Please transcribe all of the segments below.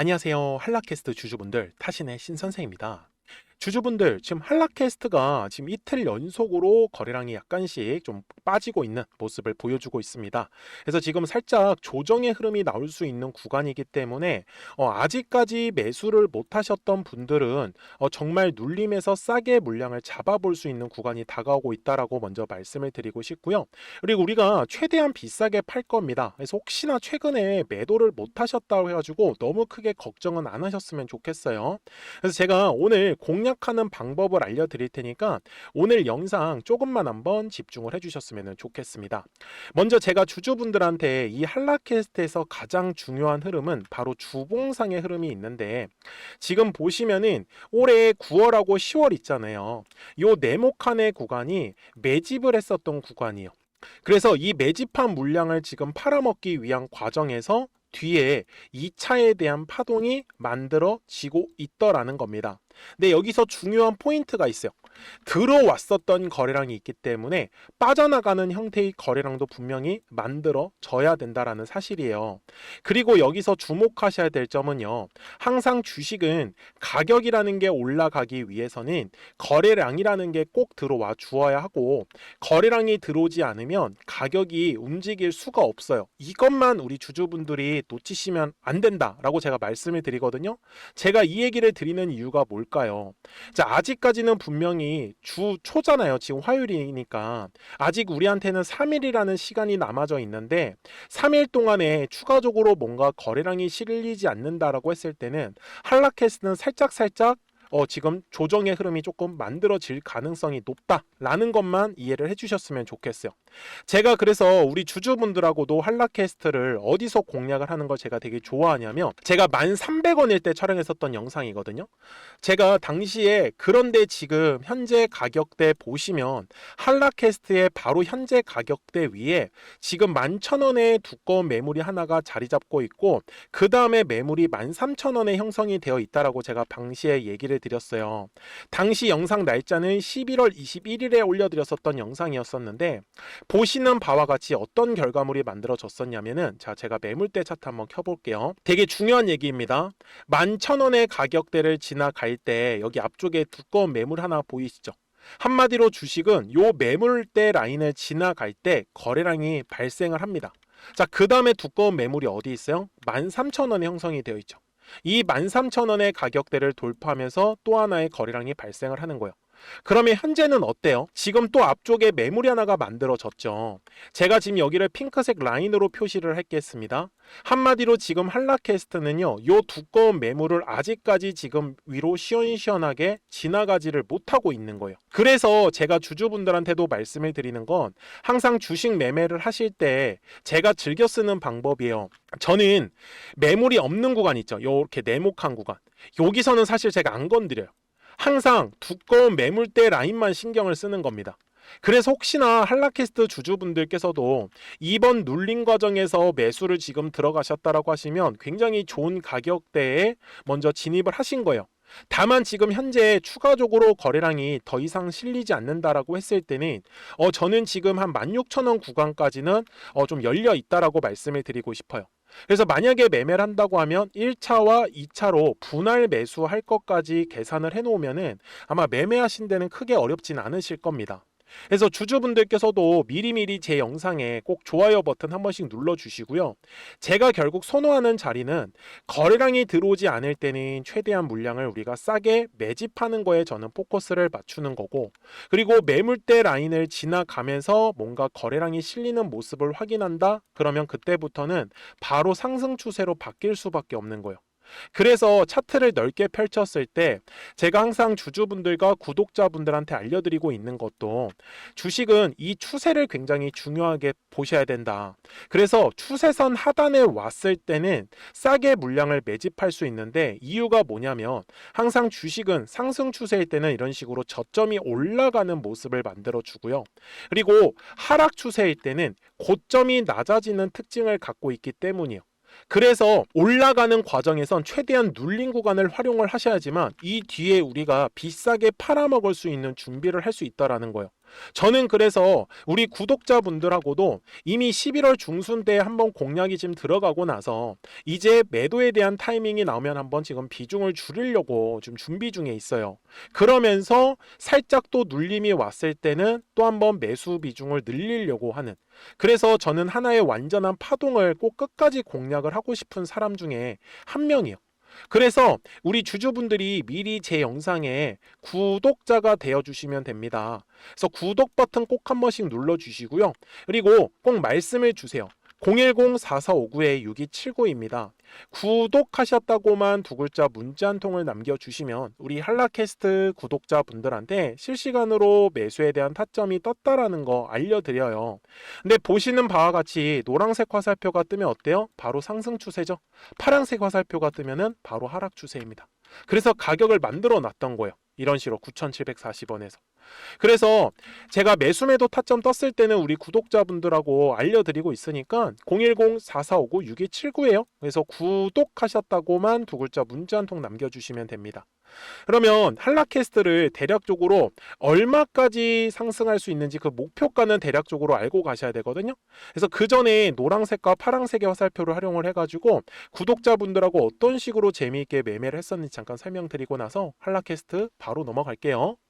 안녕하세요. 한라캐스트 주주분들 타신의 신선생입니다. 주주분들 지금 한라캐스트가 지금 이틀 연속으로 거래량이 약간씩 좀 빠지고 있는 모습을 보여주고 있습니다. 그래서 지금 살짝 조정의 흐름이 나올 수 있는 구간이기 때문에 어, 아직까지 매수를 못 하셨던 분들은 어, 정말 눌림에서 싸게 물량을 잡아볼 수 있는 구간이 다가오고 있다라고 먼저 말씀을 드리고 싶고요. 그리고 우리가 최대한 비싸게 팔 겁니다. 그래서 혹시나 최근에 매도를 못 하셨다고 해가지고 너무 크게 걱정은 안 하셨으면 좋겠어요. 그래서 제가 오늘 공략 하는 방법을 알려드릴 테니까 오늘 영상 조금만 한번 집중을 해주셨으면 좋겠습니다. 먼저 제가 주주분들한테 이 한라캐스트에서 가장 중요한 흐름은 바로 주봉상의 흐름이 있는데 지금 보시면은 올해 9월하고 10월 있잖아요. 요 네모칸의 구간이 매집을 했었던 구간이에요. 그래서 이 매집한 물량을 지금 팔아먹기 위한 과정에서 뒤에 2차에 대한 파동이 만들어지고 있더라는 겁니다. 근데 여기서 중요한 포인트가 있어요. 들어왔었던 거래량이 있기 때문에 빠져나가는 형태의 거래량도 분명히 만들어져야 된다라는 사실이에요. 그리고 여기서 주목하셔야 될 점은요. 항상 주식은 가격이라는 게 올라가기 위해서는 거래량이라는 게 꼭 들어와 주어야 하고 거래량이 들어오지 않으면 가격이 움직일 수가 없어요. 이것만 우리 주주분들이 놓치시면 안 된다라고 제가 말씀을 드리거든요. 제가 이 얘기를 드리는 이유가 뭘까 요? 자, 아직까지는 분명히 주 초잖아요. 지금 화요일이니까. 아직 우리한테는 3일이라는 시간이 남아져 있는데 3일 동안에 추가적으로 뭔가 거래량이 실리지 않는다라고 했을 때는 한라캐스는 살짝 살짝 어, 지금 조정의 흐름이 조금 만들어질 가능성이 높다라는 것만 이해를 해주셨으면 좋겠어요. 제가 그래서 우리 주주분들하고도 한라캐스트를 어디서 공략을 하는 걸 제가 되게 좋아하냐면 제가 1,300원일 때 촬영했었던 영상이거든요. 제가 당시에 그런데 지금 현재 가격대 보시면 한라캐스트의 바로 현재 가격대 위에 지금 11,000원의 두꺼운 매물이 하나가 자리 잡고 있고 그 다음에 매물이 13,000원에 형성이 되어 있다라고 제가 당시에 얘기를 드렸어요. 당시 영상 날짜는 11월 21일에 올려드렸었던 영상이었었는데 보시는 바와 같이 어떤 결과물이 만들어졌었냐면은 자 제가 매물대 차트 한번 켜볼게요. 되게 중요한 얘기입니다. 11,000원의 가격대를 지나갈 때 여기 앞쪽에 두꺼운 매물 하나 보이시죠? 한마디로 주식은 요 매물대 라인을 지나갈 때 거래량이 발생을 합니다. 자, 그 다음에 두꺼운 매물이 어디 있어요? 13,000원에 형성이 되어 있죠. 이 13,000원의 가격대를 돌파하면서 또 하나의 거래량이 발생을 하는 거예요. 그러면 현재는 어때요? 지금 또 앞쪽에 매물이 하나가 만들어졌죠. 제가 지금 여기를 핑크색 라인으로 표시를 했겠습니다. 한마디로 지금 한라캐스트는요, 요 두꺼운 매물을 아직까지 지금 위로 시원시원하게 지나가지를 못하고 있는 거예요. 그래서 제가 주주분들한테도 말씀을 드리는 건 항상 주식 매매를 하실 때 제가 즐겨 쓰는 방법이에요. 저는 매물이 없는 구간 있죠. 요렇게 네모칸 구간. 여기서는 사실 제가 안 건드려요. 항상 두꺼운 매물대 라인만 신경을 쓰는 겁니다. 그래서 혹시나 한라캐스트 주주분들께서도 이번 눌린 과정에서 매수를 지금 들어가셨다라고 하시면 굉장히 좋은 가격대에 먼저 진입을 하신 거예요. 다만 지금 현재 추가적으로 거래량이 더 이상 실리지 않는다라고 했을 때는 어 저는 지금 한 16,000원 구간까지는 어 좀 열려 있다라고 말씀을 드리고 싶어요. 그래서 만약에 매매를 한다고 하면 1차와 2차로 분할 매수할 것까지 계산을 해 놓으면은 아마 매매하신 데는 크게 어렵진 않으실 겁니다. 그래서 주주분들께서도 미리미리 제 영상에 꼭 좋아요 버튼 한 번씩 눌러 주시고요. 제가 결국 선호하는 자리는 거래량이 들어오지 않을 때는 최대한 물량을 우리가 싸게 매집하는 거에 저는 포커스를 맞추는 거고 그리고 매물대 라인을 지나가면서 뭔가 거래량이 실리는 모습을 확인한다? 그러면 그때부터는 바로 상승 추세로 바뀔 수밖에 없는 거예요. 그래서 차트를 넓게 펼쳤을 때 제가 항상 주주분들과 구독자분들한테 알려드리고 있는 것도 주식은 이 추세를 굉장히 중요하게 보셔야 된다. 그래서 추세선 하단에 왔을 때는 싸게 물량을 매집할 수 있는데 이유가 뭐냐면 항상 주식은 상승 추세일 때는 이런 식으로 저점이 올라가는 모습을 만들어 주고요. 그리고 하락 추세일 때는 고점이 낮아지는 특징을 갖고 있기 때문이에요. 그래서 올라가는 과정에선 최대한 눌린 구간을 활용을 하셔야지만 이 뒤에 우리가 비싸게 팔아먹을 수 있는 준비를 할 수 있다라는 거예요. 저는 그래서 우리 구독자분들하고도 이미 11월 중순 때 한번 공략이 지금 들어가고 나서 이제 매도에 대한 타이밍이 나오면 한번 지금 비중을 줄이려고 좀 준비 중에 있어요. 그러면서 살짝 또 눌림이 왔을 때는 또 한번 매수 비중을 늘리려고 하는 그래서 저는 하나의 완전한 파동을 꼭 끝까지 공략을 하고 싶은 사람 중에 한 명이에요. 그래서 우리 주주분들이 미리 제 영상에 구독자가 되어 주시면 됩니다. 그래서 구독 버튼 꼭 한 번씩 눌러 주시고요. 그리고 꼭 말씀을 주세요. 010-4459-6279입니다. 구독하셨다고만 두 글자 문자 한 통을 남겨주시면 우리 한라캐스트 구독자분들한테 실시간으로 매수에 대한 타점이 떴다라는 거 알려드려요. 근데 보시는 바와 같이 노란색 화살표가 뜨면 어때요? 바로 상승 추세죠. 파란색 화살표가 뜨면은 바로 하락 추세입니다. 그래서 가격을 만들어 놨던 거예요. 이런 식으로 9,740원에서. 그래서 제가 매수매도 타점 떴을 때는 우리 구독자분들하고 알려드리고 있으니까 010-4459-6279예요. 그래서 구독하셨다고만 두 글자 문자 한 통 남겨주시면 됩니다. 그러면 한라캐스트를 대략적으로 얼마까지 상승할 수 있는지 그 목표가는 대략적으로 알고 가셔야 되거든요. 그래서 그 전에 노란색과 파란색의 화살표를 활용을 해가지고 구독자분들하고 어떤 식으로 재미있게 매매를 했었는지 잠깐 설명드리고 나서 한라캐스트 바로 넘어갈게요.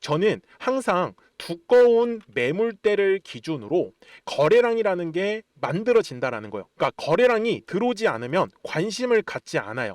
저는 항상 두꺼운 매물대를 기준으로 거래량이라는 게 만들어진다라는 거예요. 그러니까 거래량이 들어오지 않으면 관심을 갖지 않아요.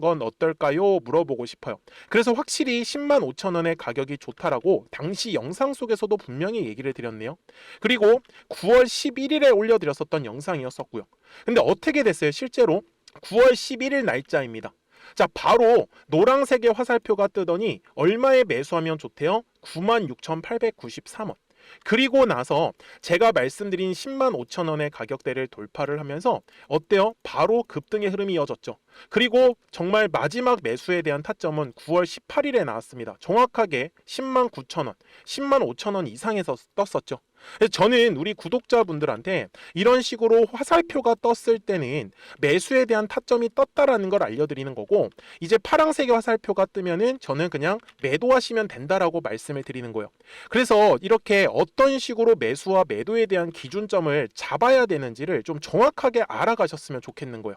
건 어떨까요? 물어보고 싶어요. 그래서 확실히 10만 5천 원의 가격이 좋다라고 당시 영상 속에서도 분명히 얘기를 드렸네요. 그리고 9월 11일에 올려드렸었던 영상이었었고요. 근데 어떻게 됐어요? 실제로 9월 11일 날짜입니다. 자, 바로 노란색의 화살표가 뜨더니 얼마에 매수하면 좋대요? 96,893원. 그리고 나서 제가 말씀드린 10만 5천 원의 가격대를 돌파를 하면서 어때요? 바로 급등의 흐름이 이어졌죠. 그리고 정말 마지막 매수에 대한 타점은 9월 18일에 나왔습니다. 정확하게 10만 9천 원, 10만 5천 원 이상에서 떴었죠. 저는 우리 구독자분들한테 이런 식으로 화살표가 떴을 때는 매수에 대한 타점이 떴다라는 걸 알려드리는 거고 이제 파란색의 화살표가 뜨면은 저는 그냥 매도하시면 된다라고 말씀을 드리는 거예요. 그래서 이렇게 어떤 식으로 매수와 매도에 대한 기준점을 잡아야 되는지를 좀 정확하게 알아가셨으면 좋겠는 거예요.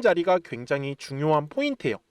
자리가 굉장히 중요한 포인트예요.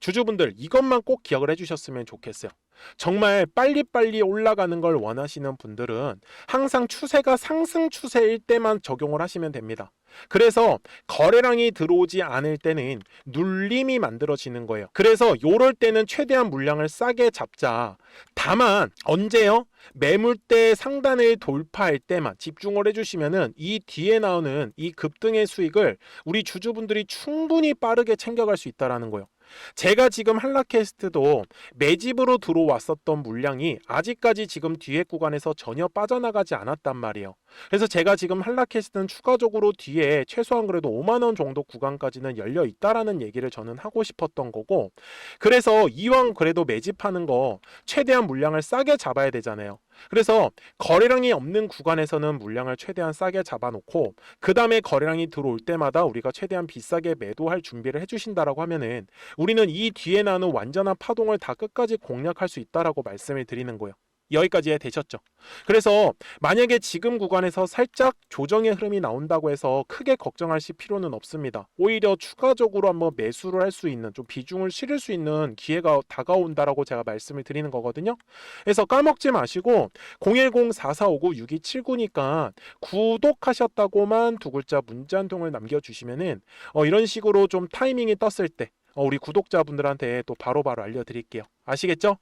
주주분들 이것만 꼭 기억을 해주셨으면 좋겠어요. 정말 빨리빨리 올라가는 걸 원하시는 분들은 항상 추세가 상승 추세일 때만 적용을 하시면 됩니다. 그래서 거래량이 들어오지 않을 때는 눌림이 만들어지는 거예요. 그래서 요럴 때는 최대한 물량을 싸게 잡자. 다만 언제요? 매물대 상단을 돌파할 때만 집중을 해주시면은 이 뒤에 나오는 이 급등의 수익을 우리 주주분들이 충분히 빠르게 챙겨갈 수 있다라는 거예요. 제가 지금 한라캐스트도 매집으로 들어왔었던 물량이 아직까지 지금 뒤에 구간에서 전혀 빠져나가지 않았단 말이에요. 그래서 제가 지금 한라캐스트는 추가적으로 뒤에 최소한 그래도 5만 원 정도 구간까지는 열려 있다라는 얘기를 저는 하고 싶었던 거고 그래서 이왕 그래도 매집하는 거 최대한 물량을 싸게 잡아야 되잖아요. 그래서 거래량이 없는 구간에서는 물량을 최대한 싸게 잡아놓고 그 다음에 거래량이 들어올 때마다 우리가 최대한 비싸게 매도할 준비를 해주신다라고 하면은 우리는 이 뒤에 나는 완전한 파동을 다 끝까지 공략할 수 있다라고 말씀을 드리는 거예요. 여기까지 되셨죠. 그래서 만약에 지금 구간에서 살짝 조정의 흐름이 나온다고 해서 크게 걱정하실 필요는 없습니다. 오히려 추가적으로 한번 매수를 할 수 있는 좀 비중을 실을 수 있는 기회가 다가온다라고 제가 말씀을 드리는 거거든요. 그래서 까먹지 마시고 010-4459-6279니까 구독하셨다고만 두 글자 문자 한 통을 남겨주시면은 어, 이런 식으로 좀 타이밍이 떴을 때 어, 우리 구독자분들한테 또 바로 바로 알려드릴게요. 아시겠죠?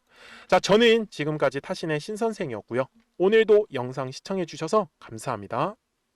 자, 저는 지금까지 타신의 신선생이었고요. 오늘도 영상 시청해주셔서 감사합니다.